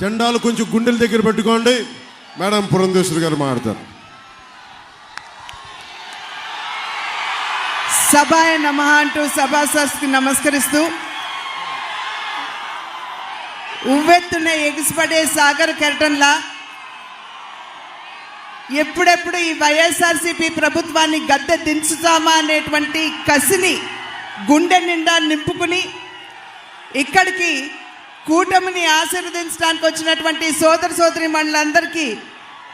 జెండాలు కొంచెం గుండెల దగ్గర పెట్టుకోండి. మేడం పురంధేశ్వరి గారు మాట్లాడతారు. సభాయ నమ అంటూ సభాసస్కి నమస్కరిస్తూ ఉవ్వెత్తున ఎగిసిపడే సాగర్ కెరటంలా ఎప్పుడెప్పుడు ఈ వైఎస్ఆర్సీపీ ప్రభుత్వాన్ని గద్దె దించుతామా అనేటువంటి కసిని గుండె నిండా నింపుకుని ఇక్కడికి కూటమిని ఆశీర్వదించడానికి వచ్చినటువంటి సోదర సోదరి మండలందరికీ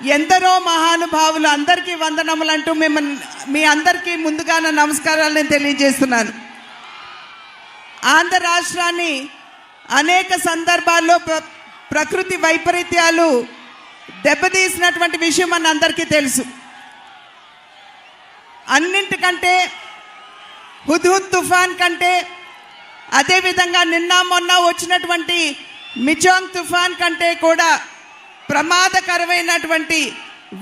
ఎందరో మహానుభావులు అందరికీ వందనములు అంటూ మిమ్మల్ని మీ అందరికీ ముందుగా నా నమస్కారాలు నేను తెలియజేస్తున్నాను. ఆంధ్ర రాష్ట్రాన్ని అనేక సందర్భాల్లో ప్ర- ప్రకృతి వైపరీత్యాలు దెబ్బతీసినటువంటి విషయం మన అందరికీ తెలుసు. అన్నింటికంటే హుద్హుద్ తుఫాన్ కంటే అదేవిధంగా నిన్న మొన్న వచ్చినటువంటి మిజాంగ్ తుఫాన్ కంటే కూడా ప్రమాదకరమైనటువంటి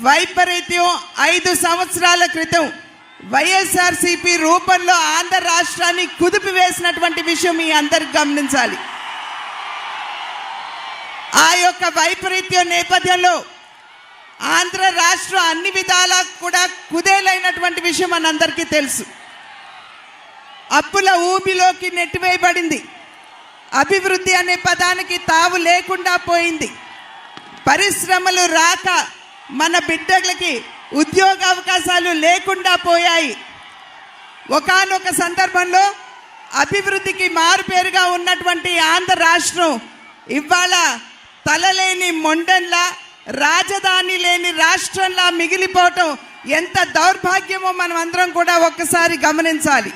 వైపరీత్యం ఐదు సంవత్సరాల క్రితం వైఎస్ఆర్సీపీ రూపంలో ఆంధ్ర రాష్ట్రాన్ని కుదిపి వేసినటువంటి విషయం మీ అందరికి గమనించాలి. ఆ యొక్క వైపరీత్యం నేపథ్యంలో ఆంధ్ర రాష్ట్రం అన్ని విధాలా కూడా కుదేలైనటువంటి విషయం మనందరికీ తెలుసు. అప్పుల ఊబిలోకి నెట్టివేయబడింది. అభివృద్ధి అనే పదానికి తావు లేకుండా పోయింది. పరిశ్రమలు రాక మన బిడ్డలకి ఉద్యోగ అవకాశాలు లేకుండా పోయాయి. ఒకానొక సందర్భంలో అభివృద్ధికి మారుపేరుగా ఉన్నటువంటి ఆంధ్ర రాష్ట్రం ఇవాళ తలలేని మొండన్లా రాజధాని లేని రాష్ట్రంలా మిగిలిపోవటం ఎంత దౌర్భాగ్యమో మనం అందరం కూడా ఒక్కసారి గమనించాలి.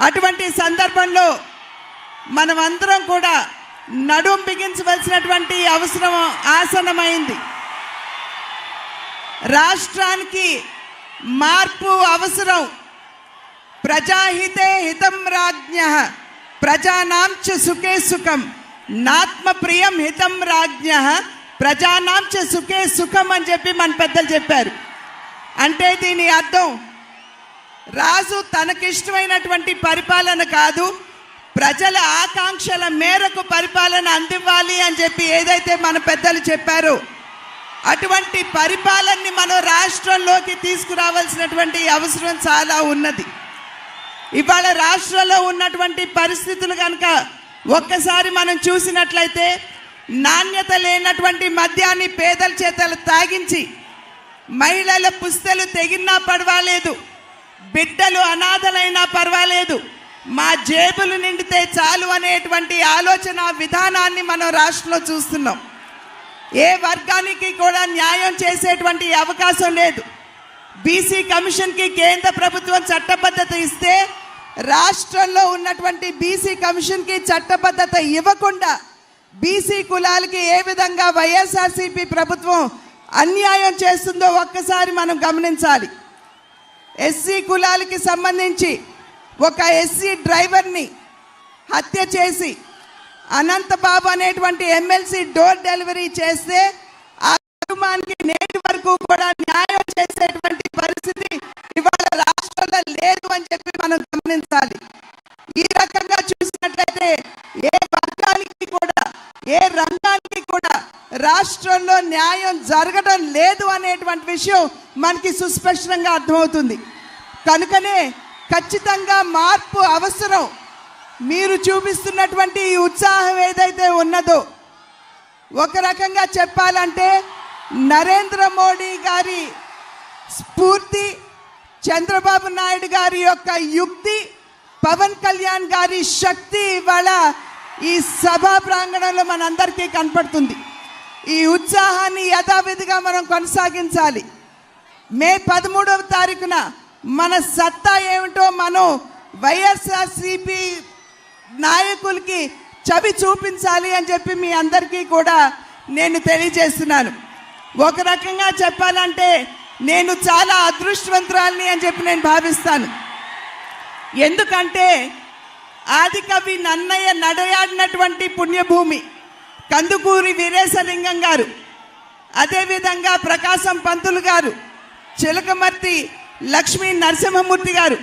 అటువంటి సందర్భంలో మనమందరం కూడా నడుం బిగించవలసినటువంటి అవసరం ఆసనమైంది రాష్ట్రానికి మార్పు అవసరం. ప్రజాహితే హితం రాజ్ఞ ప్రజానాంచ సుఖే సుఖం. నాత్మ ప్రియం హితం రాజ్ఞ ప్రజానాంచ సుఖే సుఖం అని చెప్పి మన పెద్దలు చెప్పారు. అంటే దీని అర్థం రాజు తనకిష్టమైనటువంటి పరిపాలన కాదు ప్రజల ఆకాంక్షల మేరకు పరిపాలన అందివ్వాలి అని చెప్పి ఏదైతే మన పెద్దలు చెప్పారో అటువంటి పరిపాలనని మనం రాష్ట్రంలోకి తీసుకురావాల్సినటువంటి అవసరం చాలా ఉన్నది. ఇవాళ రాష్ట్రంలో ఉన్నటువంటి పరిస్థితులు కనుక ఒక్కసారి మనం చూసినట్లయితే నాణ్యత లేనటువంటి మద్యాన్ని పేదల చేతలు తాగించి మహిళల పుస్తలు తెగినా పడవాలేదు బిడ్డలు అనాథలైనా పర్వాలేదు. మా జేబులు నిండితే చాలు అనేటువంటి ఆలోచన విధానాన్ని మనం రాష్ట్రంలో చూస్తున్నాం. ఏ వర్గానికి కూడా న్యాయం చేసేటువంటి అవకాశం లేదు. బీసీ కమిషన్కి కేంద్ర ప్రభుత్వం చట్టబద్ధత ఇస్తే రాష్ట్రంలో ఉన్నటువంటి బీసీ కమిషన్కి చట్టబద్ధత ఇవ్వకుండా బీసీ కులాలకి ఏ విధంగా వైఎస్ఆర్సీపీ ప్రభుత్వం అన్యాయం చేస్తుందో ఒక్కసారి మనం గమనించాలి. ఎస్సీ కులాలకి సంబంధించి ఒక ఎస్సీ డ్రైవర్ని హత్య చేసి అనంతబాబు అనేటువంటి ఎమ్మెల్సీ డోర్ డెలివరీ చేస్తే ఆ కుటుంబానికి నేటి వరకు కూడా న్యాయం చేసేటువంటి పరిస్థితి ఇవాళ రాష్ట్రంలో లేదు అని చెప్పి మనం గమనించాలి. ఈ రకంగా చూసినట్లయితే ఏ వర్గానికి కూడా ఏ రంగానికి కూడా రాష్ట్రంలో న్యాయం జరగడం లేదు అనేటువంటి విషయం మనకి సుస్పష్టంగా అర్థమవుతుంది. కనుకనే ఖచ్చితంగా మార్పు అవసరం. మీరు చూపిస్తున్నటువంటి ఈ ఉత్సాహం ఏదైతే ఉన్నదో ఒక రకంగా చెప్పాలంటే నరేంద్ర మోడీ గారి స్ఫూర్తి చంద్రబాబు నాయుడు గారి యొక్క యుక్తి పవన్ కళ్యాణ్ గారి శక్తి ఇవాళ ఈ సభా ప్రాంగణంలో మనందరికీ కనపడుతుంది. ఈ ఉత్సాహాన్ని యథావిధిగా మనం కొనసాగించాలి. మే పదమూడవ తారీఖున మన సత్తా ఏమిటో మనం వైఎస్ఆర్సిపి నాయకులకి చవి చూపించాలి అని చెప్పి మీ అందరికీ కూడా నేను తెలియజేస్తున్నాను. ఒక రకంగా చెప్పాలంటే నేను చాలా అదృష్టవంతురాల్ని అని చెప్పి నేను భావిస్తాను. ఎందుకంటే ఆదికవి నన్నయ్య నడయాడినటువంటి పుణ్యభూమి. కందుకూరి వీరేశలింగం గారు అదేవిధంగా ప్రకాశం పంతులు గారు చిలకమర్తి లక్ష్మీ నరసింహమూర్తి గారు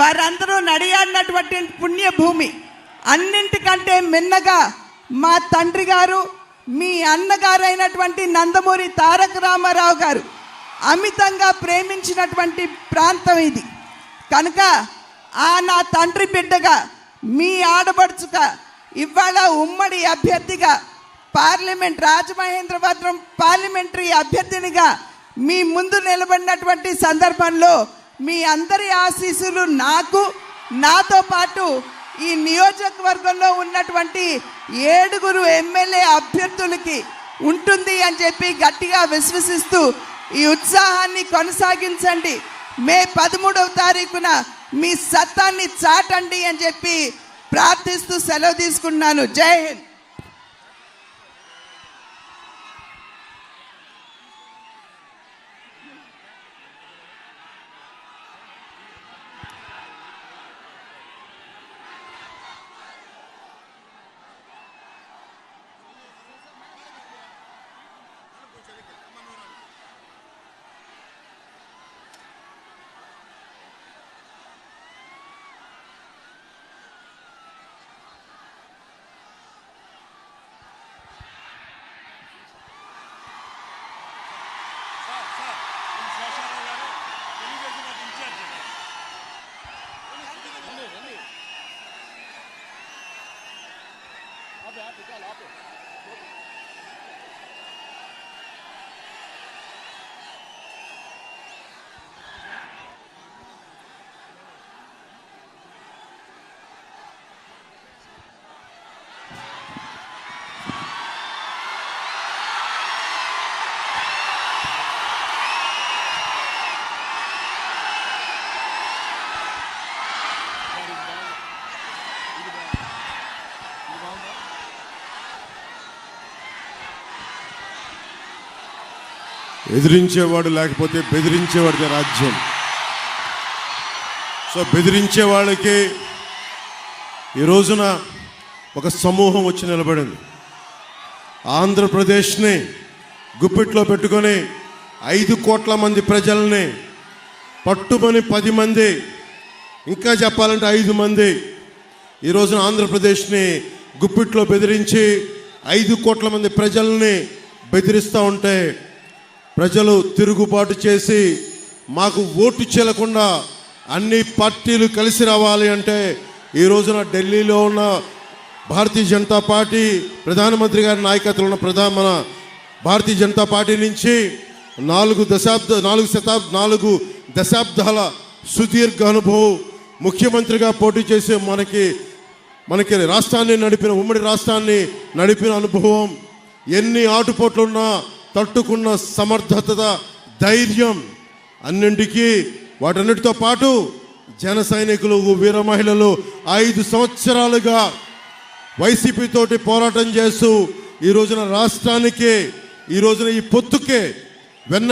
వారందరూ నడియాడినటువంటి పుణ్యభూమి. అన్నింటికంటే మిన్నగా మా తండ్రి గారు మీ అన్నగారైనటువంటి నందమూరి తారక రామారావు గారు అమితంగా ప్రేమించినటువంటి ప్రాంతం ఇది. కనుక ఆ నా తండ్రి బిడ్డగా మీ ఆడబడుచుగా ఇవాళ ఉమ్మడి అభ్యర్థిగా పార్లమెంట్ రాజమహేంద్రవరం పార్లమెంటరీ అభ్యర్థినిగా మీ ముందు నిలబడినటువంటి సందర్భంలో మీ అందరి ఆశీస్సులు నాకు నాతో పాటు ఈ నియోజకవర్గంలో ఉన్నటువంటి ఏడుగురు ఎమ్మెల్యే అభ్యర్థులకి ఉంటుంది అని చెప్పి గట్టిగా విశ్వసిస్తూ ఈ ఉత్సాహాన్ని కొనసాగించండి. మే పదమూడవ తారీఖున మీ సత్తాన్ని చాటండి అని చెప్పి ప్రార్థిస్తూ సెలవు తీసుకున్నాను జై హింద్. ఎదిరించేవాడు లేకపోతే బెదిరించేవాడిదే రాజ్యం. సో బెదిరించే వాళ్ళకి ఈ రోజున ఒక సమూహం వచ్చి నిలబడింది. ఆంధ్రప్రదేశ్ని గుప్పిట్లో పెట్టుకొని ఐదు కోట్ల మంది ప్రజల్ని పట్టుమని పది మంది ఇంకా చెప్పాలంటే ఐదు మంది ఈ రోజున ఆంధ్రప్రదేశ్ని గుప్పిట్లో బెదిరించి ఐదు కోట్ల మంది ప్రజల్ని బెదిరిస్తూ ఉంటే ప్రజలు తిరుగుబాటు చేసి మాకు ఓటు చెల్లకుండా అన్ని పార్టీలు కలిసి రావాలి అంటే ఈ రోజున ఢిల్లీలో ఉన్న భారతీయ జనతా పార్టీ ప్రధానమంత్రి గారి నాయకత్వంలో ఉన్న ప్రధాన భారతీయ జనతా పార్టీ నుంచి నాలుగు దశాబ్ద నాలుగు శతాబ్ నాలుగు దశాబ్దాల సుదీర్ఘ అనుభవం ముఖ్యమంత్రిగా పోటీ చేసే మనకి మనకి రాష్ట్రాన్ని నడిపిన ఉమ్మడి రాష్ట్రాన్ని నడిపిన అనుభవం ఎన్ని ఆటుపోట్లున్నా తట్టుకున్న సమర్థత ధైర్యం అన్నింటికీ వాటన్నిటితో పాటు జన సైనికులు వీర మహిళలు ఐదు సంవత్సరాలుగా వైసీపీ తోటి పోరాటం చేస్తూ ఈ రోజున రాష్ట్రానికి ఈ రోజున ఈ పొత్తుకే వెన్న